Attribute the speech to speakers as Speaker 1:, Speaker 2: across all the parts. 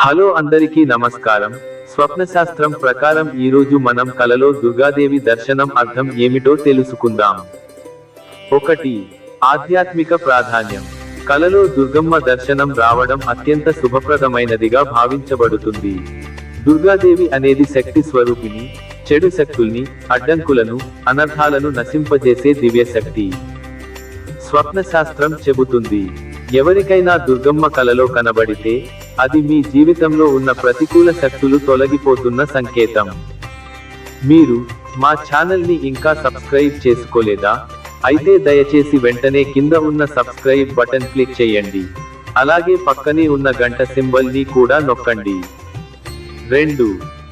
Speaker 1: Hello అందరికీ నమస్కారం. స్వప్న శాస్త్రం ప్రకారం ఈరోజు మనం కలలో దుర్గాదేవి దర్శనం అర్థం ఏమిటో తెలుసుకుందాం. ఒకటి ఆధ్యాత్మిక ప్రాధాన్యం. కలలో దుర్గమ్మ దర్శనం రావడం అత్యంత శుభప్రదమైనదిగా భావించబడుతుంది. దుర్గాదేవి అనేది శక్తి స్వరూపిణి చెడు శక్తుల్ని అడ్డంకులను అనర్థాలను నశింపజేసే దివ్య శక్తి స్వప్న శాస్త్రం చెబుతుంది ఎవరికైనా దుర్గమ్మ కలలో కనబడితే అది మీ జీవితంలో ఉన్న ప్రతికూల శక్తులు తొలగిపోతున్న సంకేతం. మీరు మా ఛానల్ని ఇంకా సబ్స్క్రైబ్ చేసుకోలేదా? అయితే దయచేసి వెంటనే కింద ఉన్న సబ్స్క్రైబ్ బటన్ క్లిక్ చేయండి. అలాగే పక్కనే ఉన్న గంట సింబల్ని కూడా నొక్కండి. రెండు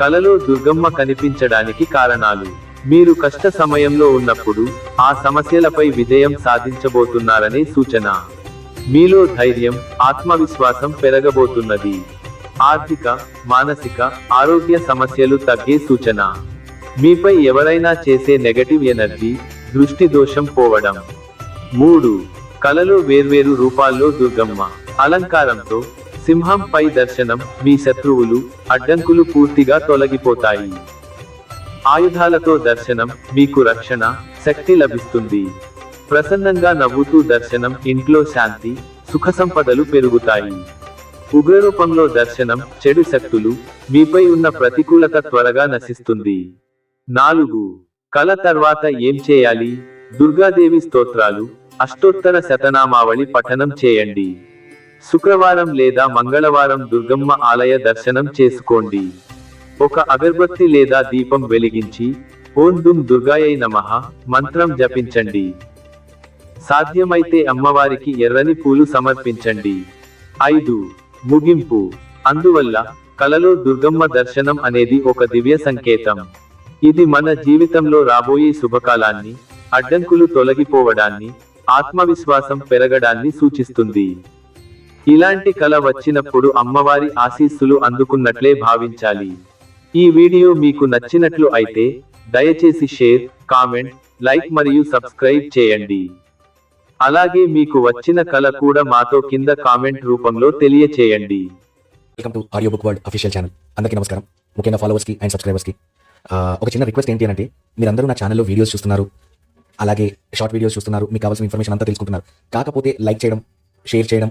Speaker 1: కలలో దుర్గమ్మ కనిపించడానికి కారణాలు. మీరు కష్ట సమయంలో ఉన్నప్పుడు ఆ సమస్యలపై విజయం సాధించబోతున్నారనే సూచన. మీలో ధైర్యం ఆత్మవిశ్వాసం పెరగబోతున్నది. ఆర్థిక మానసిక ఆరోగ్య సమస్యలు తగ్గే సూచన. మీపై ఎవరైనా చేసే నెగటివ్ ఎనర్జీ దృష్టి దోషం పోవడం. మూడు కలలో వేర్వేరు రూపాల్లో దుర్గమ్మ. అలంకారంతో సింహం పై దర్శనం మీ శత్రువులు అడ్డంకులు పూర్తిగా తొలగిపోతాయి. ఆయుధాలతో దర్శనం మీకు రక్షణ శక్తి లభిస్తుంది. ప్రసన్నంగా నవ్వుతూ దర్శనం ఇంట్లో శాంతి సుఖ సంపదలు పెరుగుతాయి. ఉగ్రరూపంలో దర్శనం చెడు శక్తులు మీపై ఉన్న ప్రతికూలత త్వరగా నశిస్తుంది. నాలుగు కల తర్వాత ఏం చేయాలి? దుర్గాదేవి స్తోత్రాలు అష్టోత్తర శతనామావళి పఠనం చేయండి. శుక్రవారం లేదా మంగళవారం దుర్గమ్మ ఆలయ దర్శనం చేసుకోండి. ఒక అగర్బత్తి లేదా దీపం వెలిగించి ఓం దుమ్ దుర్గాయై నమః మంత్రం జపించండి. సాధ్యమైతే అమ్మవారికి ఎర్రని పూలు సమర్పించండి. ఐదు ముగింపు. అందువల్ల కలలో దుర్గమ్మ దర్శనం అనేది ఒక దివ్య సంకేతం. ఇది మన జీవితంలో రాబోయే శుభకాలాన్ని అడ్డంకులు తొలగిపోవడాన్ని ఆత్మవిశ్వాసం పెరగడాన్ని సూచిస్తుంది. ఇలాంటి కల వచ్చినప్పుడు అమ్మవారి ఆశీస్సులు అందుకున్నట్లే భావించాలి. ఈ వీడియో మీకు నచ్చినట్లు అయితే దయచేసి షేర్ కామెంట్ లైక్ మరియు సబ్స్క్రైబ్ చేయండి. అలాగే మీకు వచ్చిన కళ కూడా మాతో కింద కామెంట్ రూపంలో తెలియచేయండి.
Speaker 2: Welcome to audio book world official channel అందరికీ నమస్కారం. ముఖ్యంగా ఫాలోవర్స్కి అండ్ సబ్స్క్రైబర్స్కి కి. ఒక చిన్న రిక్వెస్ట్ ఏంటి అంటే మీరందరూ నా ఛానల్లో వీడియోస్ చూస్తున్నారు. అలాగే షార్ట్ వీడియోస్ చూస్తున్నారు. మీకు కావాల్సిన ఇన్ఫర్మేషన్ అంతా తెలుసుకుంటున్నారు. కాకపోతే లైక్ చేయడం షేర్ చేయడం